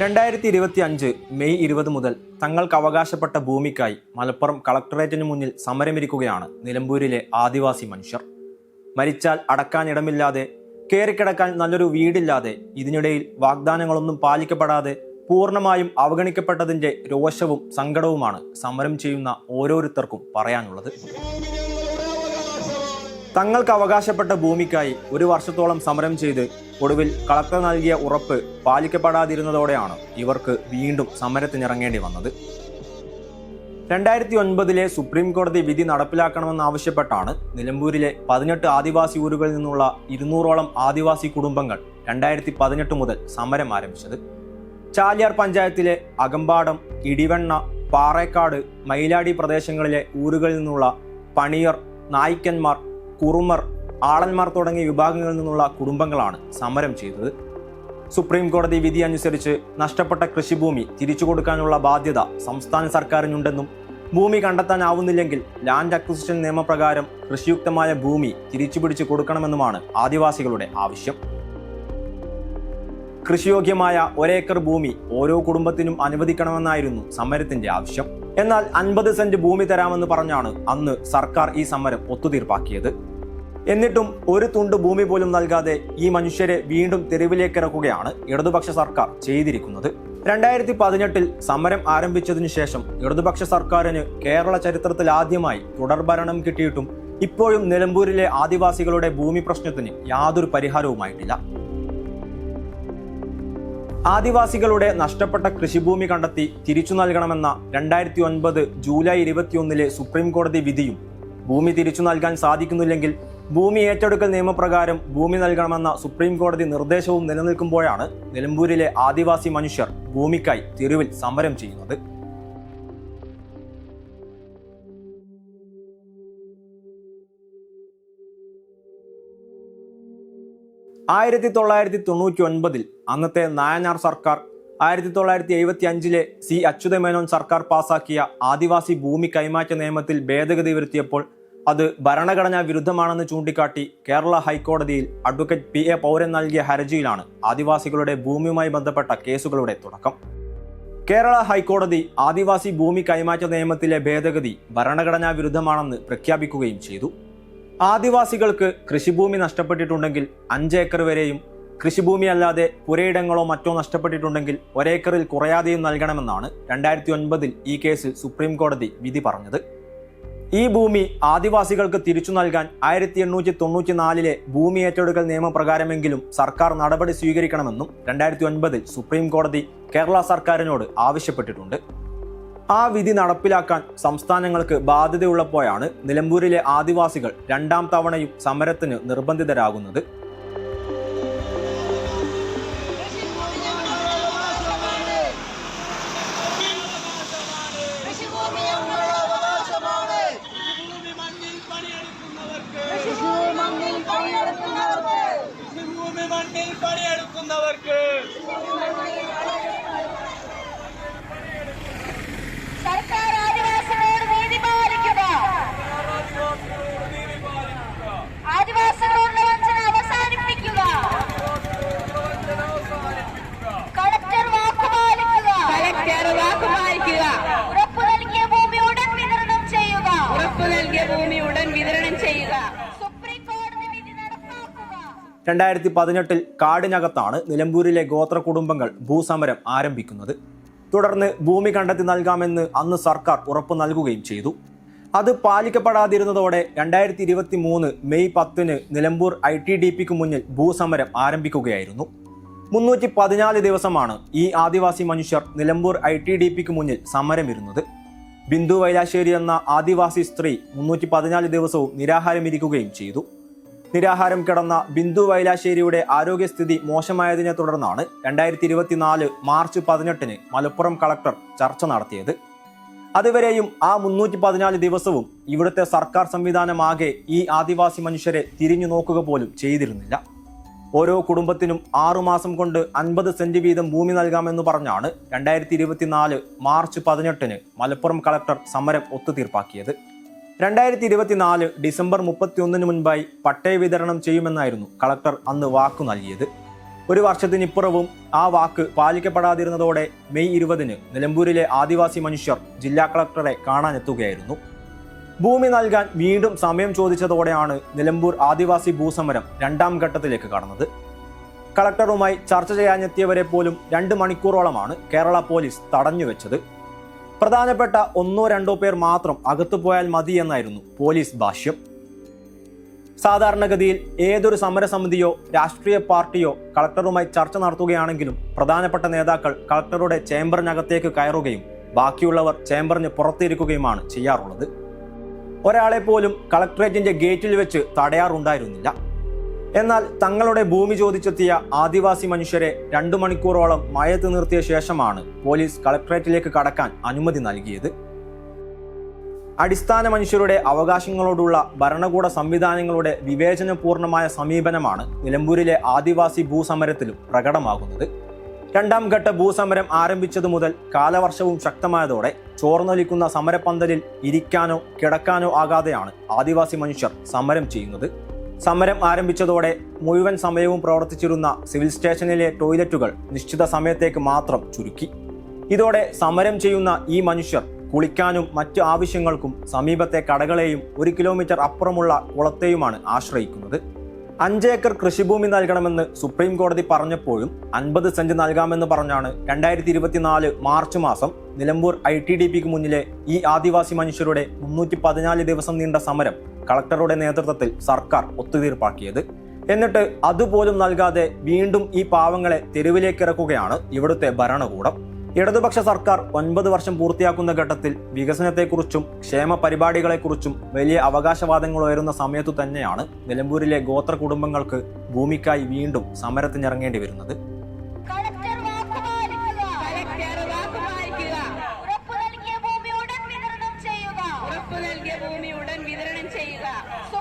രണ്ടായിരത്തി ഇരുപത്തി അഞ്ച് മെയ് ഇരുപത് മുതൽ തങ്ങൾക്ക് അവകാശപ്പെട്ട ഭൂമിക്കായി മലപ്പുറം കളക്ടറേറ്റിന് മുന്നിൽ സമരമിരിക്കുകയാണ് നിലമ്പൂരിലെ ആദിവാസി മനുഷ്യർ. മരിച്ചാൽ അടക്കാനിടമില്ലാതെ കയറിക്കിടക്കാൻ നല്ലൊരു വീടില്ലാതെ ഇതിനിടയിൽ വാഗ്ദാനങ്ങളൊന്നും പാലിക്കപ്പെടാതെ പൂർണമായും അവഗണിക്കപ്പെട്ടതിന്റെ രോഷവും സങ്കടവുമാണ് സമരം ചെയ്യുന്ന ഓരോരുത്തർക്കും പറയാനുള്ളത്. തങ്ങൾക്ക് അവകാശപ്പെട്ട ഭൂമിക്കായി ഒരു വർഷത്തോളം സമരം ചെയ്ത് ഒടുവിൽ കളക്ടർ നൽകിയ ഉറപ്പ് പാലിക്കപ്പെടാതിരുന്നതോടെയാണ് ഇവർക്ക് വീണ്ടും സമരത്തിനിറങ്ങേണ്ടി വന്നത്. രണ്ടായിരത്തി ഒൻപതിലെ സുപ്രീം കോടതി വിധി നടപ്പിലാക്കണമെന്നാവശ്യപ്പെട്ടാണ് നിലമ്പൂരിലെ പതിനെട്ട് ആദിവാസി ഊരുകളിൽ നിന്നുള്ള ഇരുന്നൂറോളം ആദിവാസി കുടുംബങ്ങൾ രണ്ടായിരത്തി പതിനെട്ട് മുതൽ സമരം ആരംഭിച്ചത്. ചാലിയാർ പഞ്ചായത്തിലെ അകമ്പാടം ഇടിവെണ്ണ പാറേക്കാട് മയിലാടി പ്രദേശങ്ങളിലെ ഊരുകളിൽ നിന്നുള്ള പണിയർ നായ്ക്കന്മാർ കുറുമർ ആളന്മാർ തുടങ്ങിയ വിഭാഗങ്ങളിൽ നിന്നുള്ള കുടുംബങ്ങളാണ് സമരം ചെയ്തത്. സുപ്രീം കോടതി വിധി അനുസരിച്ച് നഷ്ടപ്പെട്ട കൃഷിഭൂമി തിരിച്ചു കൊടുക്കാനുള്ള ബാധ്യത സംസ്ഥാന സർക്കാരിനുണ്ടെന്നും ഭൂമി കണ്ടെത്താനാവുന്നില്ലെങ്കിൽ ലാൻഡ് അക്വിസിഷൻ നിയമപ്രകാരം കൃഷിയുക്തമായ ഭൂമി തിരിച്ചുപിടിച്ച് കൊടുക്കണമെന്നുമാണ് ആദിവാസികളുടെ ആവശ്യം. കൃഷിയോഗ്യമായ ഒരേക്കർ ഭൂമി ഓരോ കുടുംബത്തിനും അനുവദിക്കണമെന്നായിരുന്നു സമരത്തിന്റെ ആവശ്യം. എന്നാൽ അൻപത് സെന്റ് ഭൂമി തരാമെന്ന് പറഞ്ഞാണ് അന്ന് സർക്കാർ ഈ സമരം ഒത്തുതീർപ്പാക്കിയത്. എന്നിട്ടും ഒരു തുണ്ട് ഭൂമി പോലും നൽകാതെ ഈ മനുഷ്യരെ വീണ്ടും തെരുവിലേക്ക് ഇറക്കുകയാണ് ഇടതുപക്ഷ സർക്കാർ ചെയ്തിരിക്കുന്നത്. രണ്ടായിരത്തി പതിനെട്ടിൽ സമരം ആരംഭിച്ചതിനു ശേഷം ഇടതുപക്ഷ സർക്കാരിന് കേരള ചരിത്രത്തിൽ ആദ്യമായി തുടർഭരണം കിട്ടിയിട്ടും ഇപ്പോഴും നിലമ്പൂരിലെ ആദിവാസികളുടെ ഭൂമി പ്രശ്നത്തിന് യാതൊരു പരിഹാരവുമായിട്ടില്ല. ആദിവാസികളുടെ നഷ്ടപ്പെട്ട കൃഷിഭൂമി കണ്ടെത്തി തിരിച്ചു നൽകണമെന്ന രണ്ടായിരത്തി ഒൻപത് ജൂലൈ ഇരുപത്തിയൊന്നിലെ സുപ്രീം കോടതി വിധിയും ഭൂമി തിരിച്ചു നൽകാൻ സാധിക്കുന്നില്ലെങ്കിൽ ഭൂമി ഏറ്റെടുക്കൽ നിയമപ്രകാരം ഭൂമി നൽകണമെന്ന സുപ്രീം കോടതി നിർദ്ദേശവും നിലനിൽക്കുമ്പോഴാണ് നിലമ്പൂരിലെ ആദിവാസി മനുഷ്യർ ഭൂമിക്കായി തെരുവിൽ സമരം ചെയ്യുന്നത്. ആയിരത്തി തൊള്ളായിരത്തി തൊണ്ണൂറ്റി ഒൻപതിൽ അന്നത്തെ നായനാർ സർക്കാർ ആയിരത്തി തൊള്ളായിരത്തി എഴുപത്തി അഞ്ചിലെ സി അച്യുതമേനോൻ സർക്കാർ പാസാക്കിയ ആദിവാസി ഭൂമി കൈമാറ്റ നിയമത്തിൽ ഭേദഗതി വരുത്തിയപ്പോൾ അത് ഭരണഘടനാ വിരുദ്ധമാണെന്ന് ചൂണ്ടിക്കാട്ടി കേരള ഹൈക്കോടതിയിൽ അഡ്വക്കേറ്റ് പി എ പൗരൻ നൽകിയ ഹർജിയിലാണ് ആദിവാസികളുടെ ഭൂമിയുമായി ബന്ധപ്പെട്ട കേസുകളുടെ തുടക്കം. കേരള ഹൈക്കോടതി ആദിവാസി ഭൂമി കൈമാറ്റ നിയമത്തിലെ ഭേദഗതി ഭരണഘടനാ വിരുദ്ധമാണെന്ന് പ്രഖ്യാപിക്കുകയും ചെയ്തു. ആദിവാസികൾക്ക് കൃഷിഭൂമി നഷ്ടപ്പെട്ടിട്ടുണ്ടെങ്കിൽ അഞ്ച് ഏക്കർ വരെയും കൃഷിഭൂമി അല്ലാതെ പുരയിടങ്ങളോ മറ്റോ നഷ്ടപ്പെട്ടിട്ടുണ്ടെങ്കിൽ ഒരേക്കറിൽ കുറയാതെയും നൽകണമെന്നാണ് രണ്ടായിരത്തി ഒൻപതിൽ ഈ കേസിൽ സുപ്രീം കോടതി വിധി പറഞ്ഞത്. ഈ ഭൂമി ആദിവാസികൾക്ക് തിരിച്ചു നൽകാൻ ആയിരത്തി എണ്ണൂറ്റി തൊണ്ണൂറ്റി നാലിലെ ഭൂമി ഏറ്റെടുക്കൽ നിയമപ്രകാരമെങ്കിലും സർക്കാർ നടപടി സ്വീകരിക്കണമെന്നും രണ്ടായിരത്തി ഒൻപതിൽ സുപ്രീം കോടതി കേരള സർക്കാരിനോട് ആവശ്യപ്പെട്ടിട്ടുണ്ട്. ആ വിധി നടപ്പിലാക്കാൻ സംസ്ഥാനങ്ങൾക്ക് ബാധ്യതയുള്ളപ്പോഴാണ് നിലമ്പൂരിലെ ആദിവാസികൾ രണ്ടാം തവണയും സമരത്തിന് നിർബന്ധിതരാകുന്നത്. പണിയെടുക്കുന്നവർക്ക് സർക്കാർ ആദിവാസികളോട് നീതി പാലിക്കുക. ആദിവാസികളോടുള്ള വഞ്ചന അവസാനിപ്പിക്കുക. കളക്ടർ വാക്ക് പാലിക്കുക. കലക്ടർ വാക്കുപാലിക്കുക ഉറപ്പു നൽകിയ ഭൂമി ഉടൻ വിതരണം ചെയ്യുക. ഉറപ്പ് നൽകിയ ഭൂമി ഉടൻ വിതരണം ചെയ്യുക സുപ്രീം കോടതി വിധി നടപ്പാക്കുക രണ്ടായിരത്തി പതിനെട്ടിൽ കാടിനകത്താണ് നിലമ്പൂരിലെ ഗോത്ര കുടുംബങ്ങൾ ഭൂസമരം ആരംഭിക്കുന്നത്. തുടർന്ന് ഭൂമി കണ്ടെത്തി നൽകാമെന്ന് അന്ന് സർക്കാർ ഉറപ്പു നൽകുകയും ചെയ്തു. അത് പാലിക്കപ്പെടാതിരുന്നതോടെ രണ്ടായിരത്തി ഇരുപത്തി മൂന്ന് മെയ് പത്തിന് നിലമ്പൂർ ഐ ടി ഡി പിക്ക് മുന്നിൽ ഭൂസമരം ആരംഭിക്കുകയായിരുന്നു. മുന്നൂറ്റി പതിനാല് ദിവസമാണ് ഈ ആദിവാസി മനുഷ്യർ നിലമ്പൂർ ഐ ടി ഡി പിക്ക് മുന്നിൽ സമരമിരുന്നത്. ബിന്ദു വൈലാശ്ശേരി എന്ന ആദിവാസി സ്ത്രീ മുന്നൂറ്റി പതിനാല് ദിവസവും നിരാഹാരമിരിക്കുകയും ചെയ്തു. നിരാഹാരം കിടന്ന ബിന്ദു വൈലാശ്ശേരിയുടെ ആരോഗ്യസ്ഥിതി മോശമായതിനെ തുടർന്നാണ് രണ്ടായിരത്തി ഇരുപത്തിനാല് മാർച്ച് പതിനെട്ടിന് മലപ്പുറം കളക്ടർ ചർച്ച നടത്തിയത്. അതുവരെയും ആ മുന്നൂറ്റി പതിനാല് ദിവസവും ഇവിടുത്തെ സർക്കാർ സംവിധാനമാകെ ഈ ആദിവാസി മനുഷ്യരെ തിരിഞ്ഞു നോക്കുക പോലും ചെയ്തിരുന്നില്ല. ഓരോ കുടുംബത്തിനും ആറുമാസം കൊണ്ട് അൻപത് സെന്റ് വീതം ഭൂമി നൽകാമെന്ന് പറഞ്ഞാണ് രണ്ടായിരത്തി ഇരുപത്തിനാല് മാർച്ച് പതിനെട്ടിന് മലപ്പുറം കളക്ടർ സമരം ഒത്തുതീർപ്പാക്കിയത്. രണ്ടായിരത്തി ഇരുപത്തിനാല് ഡിസംബർ മുപ്പത്തിയൊന്നിന് മുൻപായി പട്ടയ വിതരണം ചെയ്യുമെന്നായിരുന്നു കളക്ടർ അന്ന് വാക്കു നൽകിയത്. ഒരു വർഷത്തിനിപ്പുറവും ആ വാക്ക് പാലിക്കപ്പെടാതിരുന്നതോടെ മെയ് ഇരുപതിന് നിലമ്പൂരിലെ ആദിവാസി മനുഷ്യർ ജില്ലാ കളക്ടറെ കാണാനെത്തുകയായിരുന്നു. ഭൂമി നൽകാൻ വീണ്ടും സമയം ചോദിച്ചതോടെയാണ് നിലമ്പൂർ ആദിവാസി ഭൂസമരം രണ്ടാം ഘട്ടത്തിലേക്ക് കടന്നത്. കളക്ടറുമായി ചർച്ച ചെയ്യാനെത്തിയവരെ പോലും രണ്ട് മണിക്കൂറോളമാണ് കേരള പോലീസ് തടഞ്ഞുവെച്ചത്. പ്രധാനപ്പെട്ട ഒന്നോ രണ്ടോ പേർ മാത്രം അകത്തു പോയാൽ മതി എന്നായിരുന്നു പോലീസ് ഭാഷ്യം. സാധാരണഗതിയിൽ ഏതൊരു സമരസമിതിയോ രാഷ്ട്രീയ പാർട്ടിയോ കളക്ടറുമായി ചർച്ച നടത്തുകയാണെങ്കിലും പ്രധാനപ്പെട്ട നേതാക്കൾ കളക്ടറുടെ ചേംബറിനകത്തേക്ക് കയറുകയും ബാക്കിയുള്ളവർ ചേംബറിന് പുറത്തിരിക്കുകയുമാണ് ചെയ്യാറുള്ളത്. ഒരാളെ പോലും കളക്ടറേറ്റിന്റെ ഗേറ്റിൽ വെച്ച് തടയാറുണ്ടായിരുന്നില്ല. എന്നാൽ തങ്ങളുടെ ഭൂമി ചോദിച്ചെത്തിയ ആദിവാസി മനുഷ്യരെ രണ്ടു മണിക്കൂറോളം മയത്ത് നിർത്തിയ ശേഷമാണ് പോലീസ് കളക്ട്രേറ്റിലേക്ക് കടക്കാൻ അനുമതി നൽകിയത്. അടിസ്ഥാന മനുഷ്യരുടെ അവകാശങ്ങളോടുള്ള ഭരണകൂട സംവിധാനങ്ങളുടെ വിവേചനപൂർണമായ സമീപനമാണ് നിലമ്പൂരിലെ ആദിവാസി ഭൂസമരത്തിലും പ്രകടമാകുന്നത്. രണ്ടാം ഘട്ട ഭൂസമരം ആരംഭിച്ചതു മുതൽ കാലവർഷവും ശക്തമായതോടെ ചോർന്നൊലിക്കുന്ന സമരപ്പന്തലിൽ ഇരിക്കാനോ കിടക്കാനോ ആകാതെയാണ് ആദിവാസി മനുഷ്യർ സമരം ചെയ്യുന്നത്. സമരം ആരംഭിച്ചതോടെ മുഴുവൻ സമയവും പ്രവർത്തിച്ചിരുന്ന സിവിൽ സ്റ്റേഷനിലെ ടോയ്ലറ്റുകൾ നിശ്ചിത സമയത്തേക്ക് മാത്രം ചുരുക്കി. ഇതോടെ സമരം ചെയ്യുന്ന ഈ മനുഷ്യർ കുളിക്കാനും മറ്റു ആവശ്യങ്ങൾക്കും സമീപത്തെ കടകളെയും ഒരു കിലോമീറ്റർ അപ്പുറമുള്ള കുളത്തെയുമാണ് ആശ്രയിക്കുന്നത്. അഞ്ച് ഏക്കർ കൃഷിഭൂമി നൽകണമെന്ന് സുപ്രീം കോടതി പറഞ്ഞപ്പോഴും അൻപത് സെന്റ് നൽകാമെന്ന് പറഞ്ഞാണ് രണ്ടായിരത്തി ഇരുപത്തിനാല് മാർച്ച് മാസം നിലമ്പൂർ ഐ ടി ഡി പിക്ക് മുന്നിലെ ഈ ആദിവാസി മനുഷ്യരുടെ മുന്നൂറ്റി പതിനാല് ദിവസം നീണ്ട സമരം കളക്ടറുടെ നേതൃത്വത്തിൽ സർക്കാർ ഒത്തുതീർപ്പാക്കിയത്. എന്നിട്ട് അതുപോലും നൽകാതെ വീണ്ടും ഈ പാവങ്ങളെ തെരുവിലേക്കിറക്കുകയാണ് ഇവിടുത്തെ ഭരണകൂടം. ഇടതുപക്ഷ സർക്കാർ ഒൻപത് വർഷം പൂർത്തിയാക്കുന്ന ഘട്ടത്തിൽ വികസനത്തെക്കുറിച്ചും ക്ഷേമ പരിപാടികളെക്കുറിച്ചും വലിയ അവകാശവാദങ്ങൾ ഉയരുന്ന സമയത്തു തന്നെയാണ് നിലമ്പൂരിലെ ഗോത്ര കുടുംബങ്ങൾക്ക് ഭൂമിക്കായി വീണ്ടും സമരത്തിനിറങ്ങേണ്ടി വരുന്നത് Yeah. So